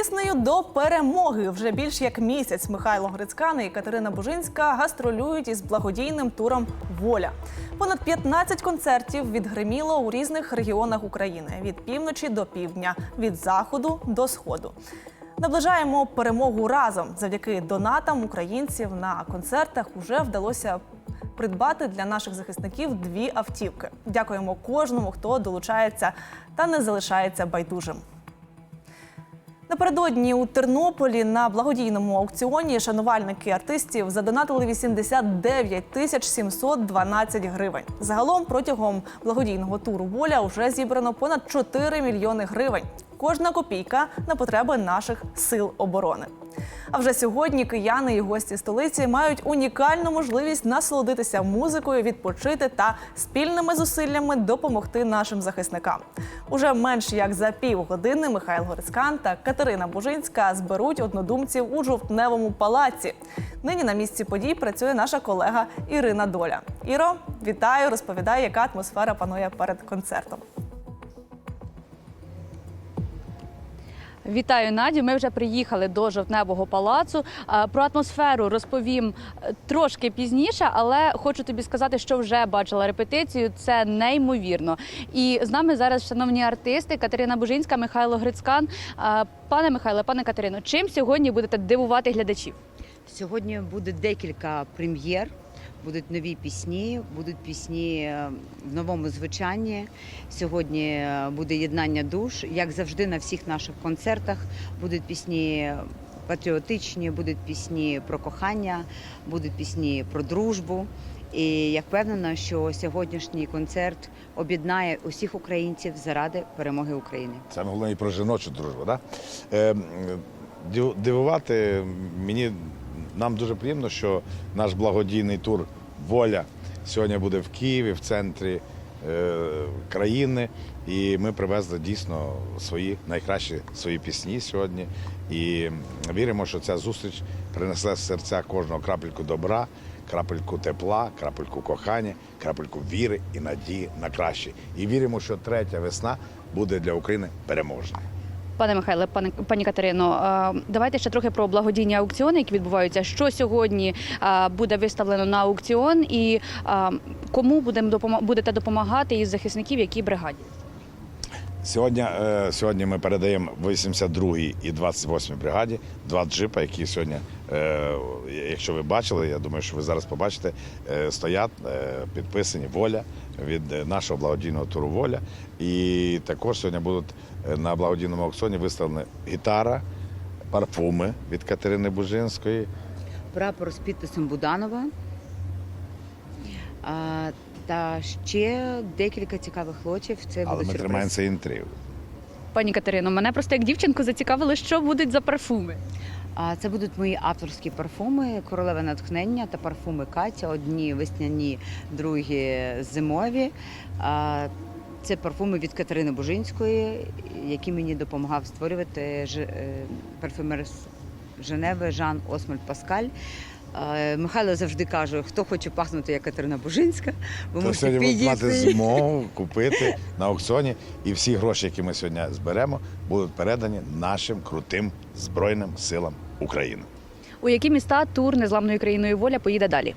піснею до перемоги. Вже більш як місяць Михайло Грицькан і Катерина Бужинська гастролюють із благодійним туром Воля. Понад 15 концертів відгриміло у різних регіонах України від півночі до півдня, від заходу до сходу. Наближаємо перемогу разом. Завдяки донатам українців на концертах уже вдалося придбати для наших захисників дві автівки. Дякуємо кожному, хто долучається та не залишається байдужим. Напередодні у Тернополі на благодійному аукціоні шанувальники артистів задонатили 89 тисяч 712 гривень. Загалом протягом благодійного туру Воля вже зібрано понад 4 мільйони гривень. Кожна копійка на потреби наших сил оборони. А вже сьогодні кияни і гості столиці мають унікальну можливість насолодитися музикою, відпочити та спільними зусиллями допомогти нашим захисникам. Уже менш як за півгодини Михайло Горицькан та Катерина Бужинська зберуть однодумців у жовтневому палаці. Нині на місці подій працює наша колега Ірина Доля. Іро, вітаю, розповідай, яка атмосфера панує перед концертом. Вітаю Надю. Ми вже приїхали до жовтневого палацу. Е, Про атмосферу розповім е, трошки пізніше, але хочу тобі сказати, що вже бачила репетицію. Це неймовірно. І з нами зараз шановні артисти Катерина Бужинська, Михайло Грицькан. Е, Пане Михайло, пане Катерино, чим сьогодні будете дивувати глядачів? Сьогодні буде декілька прем'єр. Будуть нові пісні, будуть пісні е, в новому звучанні. Сьогодні е, буде єднання душ. Як завжди, на всіх наших концертах будуть пісні патріотичні, будуть пісні про кохання, будуть пісні про дружбу. І я впевнена, що сьогоднішній концерт об'єднає усіх українців заради перемоги України. Саме головне і про жіночу дружбу. Да? Е, дивувати мені нам дуже приємно, що наш благодійний тур Воля сьогодні буде в Києві, в центрі е, країни. І ми привезли дійсно свої найкращі свої пісні сьогодні. І віримо, що ця зустріч принесе в серця кожного крапельку добра, крапельку тепла, крапельку кохання, крапельку віри і надії на краще. І віримо, що третя весна буде для України переможною. Пане Михайле, пане пані Катерино, давайте ще трохи про благодійні аукціони, які відбуваються. Що сьогодні буде виставлено на аукціон, і кому будемо будете допомагати із захисників, якій бригаді? Сьогодні, е, сьогодні ми передаємо 82-й і 28-й бригаді два джипа, які сьогодні, якщо ви бачили, я думаю, що ви зараз побачите, е, стоять е, підписані воля від е, нашого благодійного туру Воля. І також сьогодні будуть е, на благодійному аукціоні виставлені гітара, парфуми від Катерини Бужинської. прапор з підписом Буданова. А, та ще декілька цікавих лотів. Це Але буде ми сюрприз. тримаємося інтригу. Пані Катерино, мене просто як дівчинку зацікавило, що будуть за парфуми. Це будуть мої авторські парфуми, королеве натхнення та парфуми Катя. Одні весняні, другі зимові. Це парфуми від Катерини Бужинської, які мені допомагав створювати е, парфюмер Женеви Жан Осмоль Паскаль. Михайло завжди каже, хто хоче пахнути як Катерина Бужинська, ви То можете сьогодні будуть мати змогу купити на аукціоні, і всі гроші, які ми сьогодні зберемо, будуть передані нашим крутим збройним силам України. У які міста тур незламною країною воля поїде далі?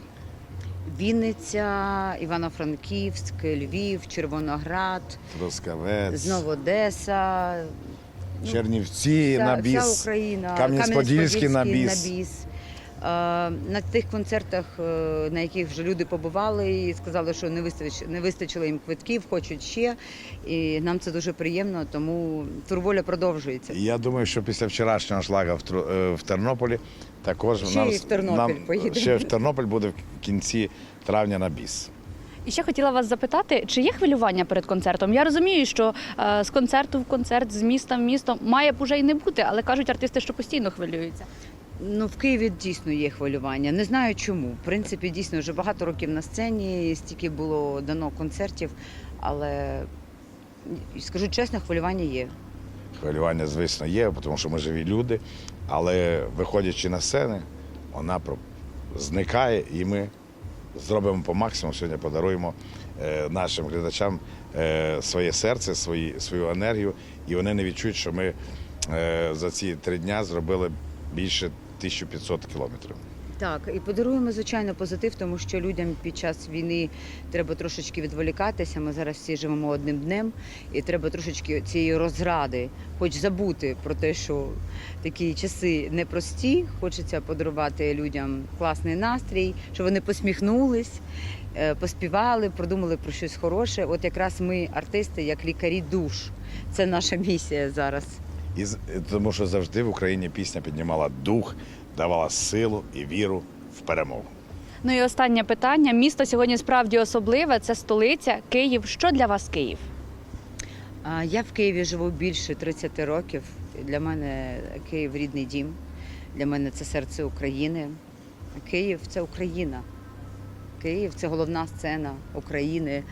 Вінниця, Івано-Франківськ, Львів, Червоноград, Трускавець, знову Одеса. ну, Чернівці вся, на біс. вся Україна, Кам'янець-Подільський на Кам'янець-Подільський біс. Е, На тих концертах, е, на яких вже люди побували і сказали, що не вистачило, не вистачило їм квитків, хочуть ще. І нам це дуже приємно, тому турволя продовжується. Я думаю, що після вчорашнього шлага в, Тру- е, в Тернополі також Ще у і нас в Тернопіль нам поїдемо. ще в Тернопіль буде в кінці травня на біс. І ще хотіла вас запитати, чи є хвилювання перед концертом? Я розумію, що е, з концерту в концерт, з міста в місто має б уже й не бути, але кажуть артисти, що постійно хвилюються. Ну, в Києві дійсно є хвилювання. Не знаю чому. В принципі, дійсно вже багато років на сцені, стільки було дано концертів, але скажу чесно, хвилювання є. Хвилювання, звісно, є, тому що ми живі люди, але виходячи на сцени, вона зникає, і ми зробимо по максимуму. Сьогодні подаруємо е, нашим глядачам е, своє серце, свої, свою енергію, і вони не відчують, що ми е, за ці три дня зробили більше 1500 кілометрів. Так, і подаруємо звичайно позитив, тому що людям під час війни треба трошечки відволікатися. Ми зараз всі живемо одним днем, і треба трошечки цієї розради, хоч забути про те, що такі часи непрості. Хочеться подарувати людям класний настрій, щоб вони посміхнулись, е, поспівали, продумали про щось хороше. От якраз ми, артисти, як лікарі душ. Це наша місія зараз. І тому що завжди в Україні пісня піднімала дух, давала силу і віру в перемогу. Ну і останнє питання. Місто сьогодні справді особливе. Це столиця Київ. Що для вас Київ? Я в Києві живу більше 30 років. Для мене Київ рідний дім. Для мене це серце України. Київ це Україна. Київ це головна сцена України.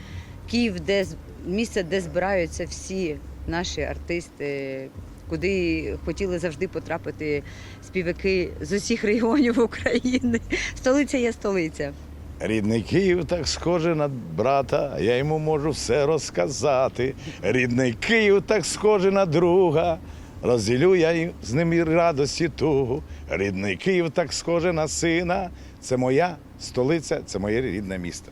Київ де місце, де збираються всі наші артисти, куди хотіли завжди потрапити співаки з усіх регіонів України. Столиця є столиця. Рідний Київ так схожий на брата, я йому можу все розказати. Рідний Київ так схожий на друга. Розділю я з ним і радості тугу. Рідний Київ так схожий на сина. Це моя столиця, це моє рідне місто.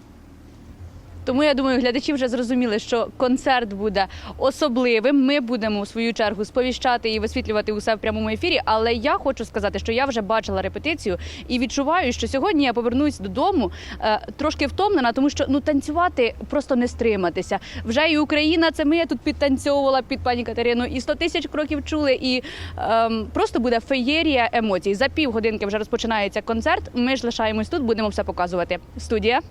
Тому я думаю, глядачі вже зрозуміли, що концерт буде особливим. Ми будемо у свою чергу сповіщати і висвітлювати усе в прямому ефірі. Але я хочу сказати, що я вже бачила репетицію і відчуваю, що сьогодні я повернусь додому е, трошки втомлена, тому що ну танцювати просто не стриматися. Вже і Україна, це ми я тут підтанцьовувала під пані Катерину, і 100 тисяч кроків чули. І ем, просто буде феєрія емоцій. За півгодинки вже розпочинається концерт. Ми ж лишаємось тут, будемо все показувати. Студія.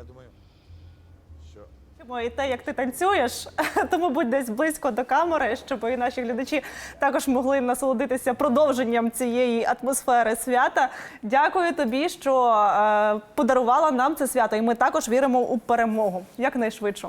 Я думаю, що І те, як ти танцюєш, тому будь десь близько до камери, щоб і наші глядачі також могли насолодитися продовженням цієї атмосфери свята. Дякую тобі, що е, подарувала нам це свято, і ми також віримо у перемогу якнайшвидше.